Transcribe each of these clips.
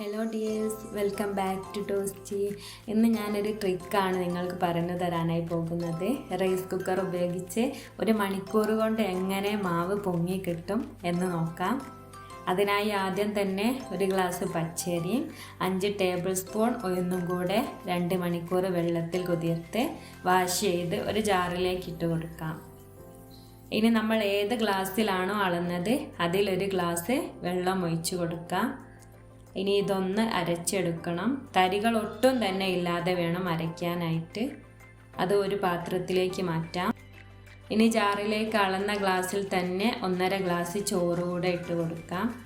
Hello dears welcome back to toasty ഇന്ന് ഞാനൊരു ട്രിക്കാണ് നിങ്ങൾക്ക് പറഞ്ഞു തരാനായി പോകുന്നത്. റൈസ് കുക്കർ ഉപയോഗിച്ച് ഒരു മണിക്കൂർ കൊണ്ട് എങ്ങനെ മാവ് പൊങ്ങി കിട്ടും എന്ന് നോക്കാം. അതിനായി ആദ്യം തന്നെ ഒരു ഗ്ലാസ് പച്ചരിയും അഞ്ച് ടേബിൾ സ്പൂൺ ഒന്നും കൂടെ രണ്ട് മണിക്കൂർ വെള്ളത്തിൽ കുതിർത്ത് വാഷ് ചെയ്ത് ഒരു ജാറിലേക്ക് ഇട്ട് കൊടുക്കാം. ഇനി നമ്മൾ ഏത് ഗ്ലാസ്സിലാണോ അളന്നത് അതിലൊരു ഗ്ലാസ് വെള്ളം ഒഴിച്ചു കൊടുക്കാം. ഇനി ഇതൊന്ന് അരച്ചെടുക്കണം. തരികൾ ഒട്ടും തന്നെ ഇല്ലാതെ വേണം അരയ്ക്കാനായിട്ട്. അത് ഒരു പാത്രത്തിലേക്ക് മാറ്റാം. ഇനി ജാറിലേക്ക് അളന്ന ഗ്ലാസ്സിൽ തന്നെ ഒന്നര ഗ്ലാസ് ചോറ് കൂടെ ഇട്ട് കൊടുക്കാം.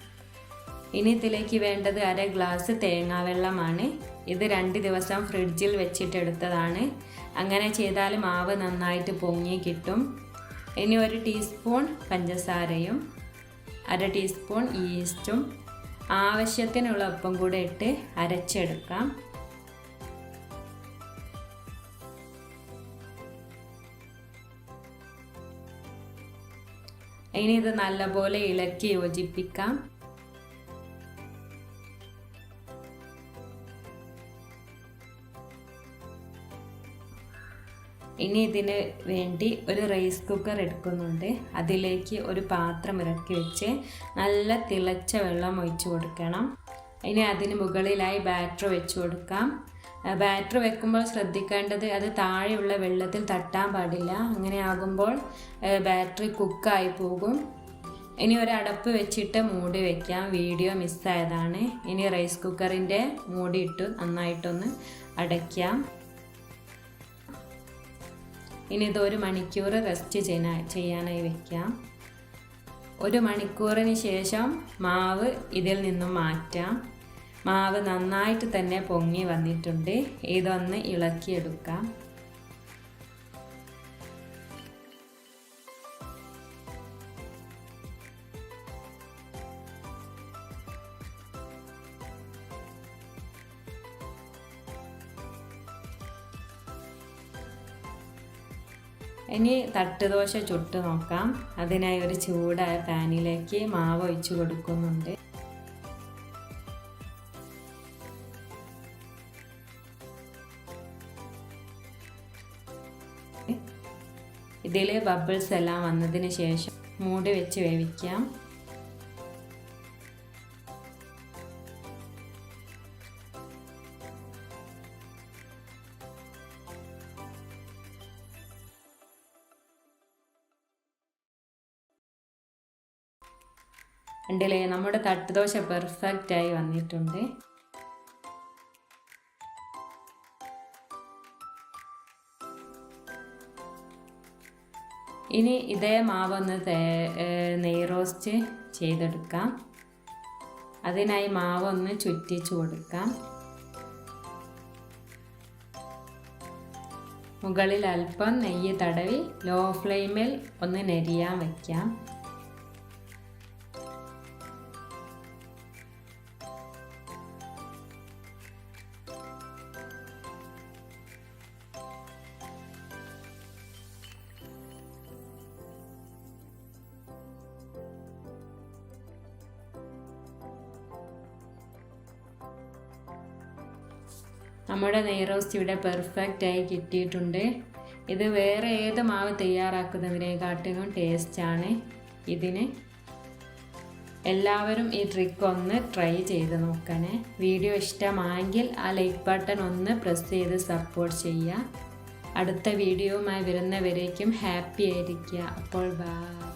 ഇനി ഇതിലേക്ക് വേണ്ടത് അര ഗ്ലാസ് തേങ്ങാവെള്ളമാണ്. ഇത് രണ്ട് ദിവസം ഫ്രിഡ്ജിൽ വെച്ചിട്ടെടുത്തതാണ് അങ്ങനെ ചെയ്താൽ മാവ് നന്നായിട്ട് പൊങ്ങി കിട്ടും. ഇനി ഒരു ടീസ്പൂൺ പഞ്ചസാരയും അര ടീസ്പൂൺ ഈസ്റ്റും ആവശ്യത്തിനുള്ള ഉപ്പും കൂടെ ഇട്ട് അരച്ചെടുക്കാം. ഇനി ഇത് നല്ലപോലെ ഇളക്കി യോജിപ്പിക്കാം. ഇനി ഇതിന് വേണ്ടി ഒരു റൈസ് കുക്കർ എടുക്കുന്നുണ്ട്. അതിലേക്ക് ഒരു പാത്രം ഇറക്കി വെച്ച് നല്ല തിളച്ച വെള്ളം ഒഴിച്ചു കൊടുക്കണം. ഇനി അതിന് മുകളിലായി ബാറ്റർ വെച്ച് കൊടുക്കാം. ബാറ്റർ വെക്കുമ്പോൾ ശ്രദ്ധിക്കേണ്ടത് അത് താഴെയുള്ള വെള്ളത്തിൽ തട്ടാൻ പാടില്ല. അങ്ങനെ ആകുമ്പോൾ ബാറ്ററി കുക്കായി പോകും. ഇനി ഒരു അടപ്പ് വെച്ചിട്ട് മൂടി വെക്കാം. വീഡിയോ മിസ്സായതാണ് ഇനി റൈസ് കുക്കറിന്റെ മൂടി ഇട്ട് നന്നായിട്ടൊന്ന് അടയ്ക്കാം. ഇനി ഇത് ഒരു മണിക്കൂർ റെസ്റ്റ് ചെയ്യാൻ ചെയ്യാനായി വെക്കാം. ഒരു മണിക്കൂറിന് ശേഷം മാവ് ഇതിൽ നിന്നും മാറ്റാം. മാവ് നന്നായിട്ട് തന്നെ പൊങ്ങി വന്നിട്ടുണ്ട്. ഇതൊന്ന് ഇളക്കിയെടുക്കാം. ഇനി തട്ടുദോശ ചുട്ട് നോക്കാം. അതിനായി ഒരു ചൂടായ പാനിലേക്ക് മാവ് ഒഴിച്ചു കൊടുക്കുന്നുണ്ട്. ഇതിൽ ബബിൾസ് എല്ലാം വന്നതിന് ശേഷം മൂടി വെച്ച് വേവിക്കാം. ഉണ്ടല്ലേ നമ്മുടെ തട്ടുദോശ പെർഫെക്റ്റ് ആയി വന്നിട്ടുണ്ട്. ഇനി ഇതേ മാവൊന്ന് നെയ് റോസ്റ്റ് ചെയ്തെടുക്കാം. അതിനായി മാവൊന്ന് ചുറ്റിച്ചു കൊടുക്കാം. മുകളിൽ അല്പം നെയ്യ് തടവി ലോ ഫ്ലെയിമിൽ ഒന്ന് നെരിയാൻ വയ്ക്കാം നമ്മുടെ നെയ് റോസ്റ്റ് ഇവിടെ പെർഫെക്റ്റ് ആയി കിട്ടിയിട്ടുണ്ട്. ഇത് വേറെ ഏത് മാവ് തയ്യാറാക്കുന്നതിനെക്കാട്ടിലും ടേസ്റ്റാണ് ഇതിന്. എല്ലാവരും ഈ ട്രിക്ക് ഒന്ന് ട്രൈ ചെയ്ത് നോക്കണേ. വീഡിയോ ഇഷ്ടമായെങ്കിൽ ആ ലൈക്ക് ബട്ടൺ ഒന്ന് പ്രസ് ചെയ്ത് സപ്പോർട്ട് ചെയ്യുക. അടുത്ത വീഡിയോയുമായി വരുന്നവരേക്കും ഹാപ്പി ആയിരിക്കുക. അപ്പോൾ ബൈ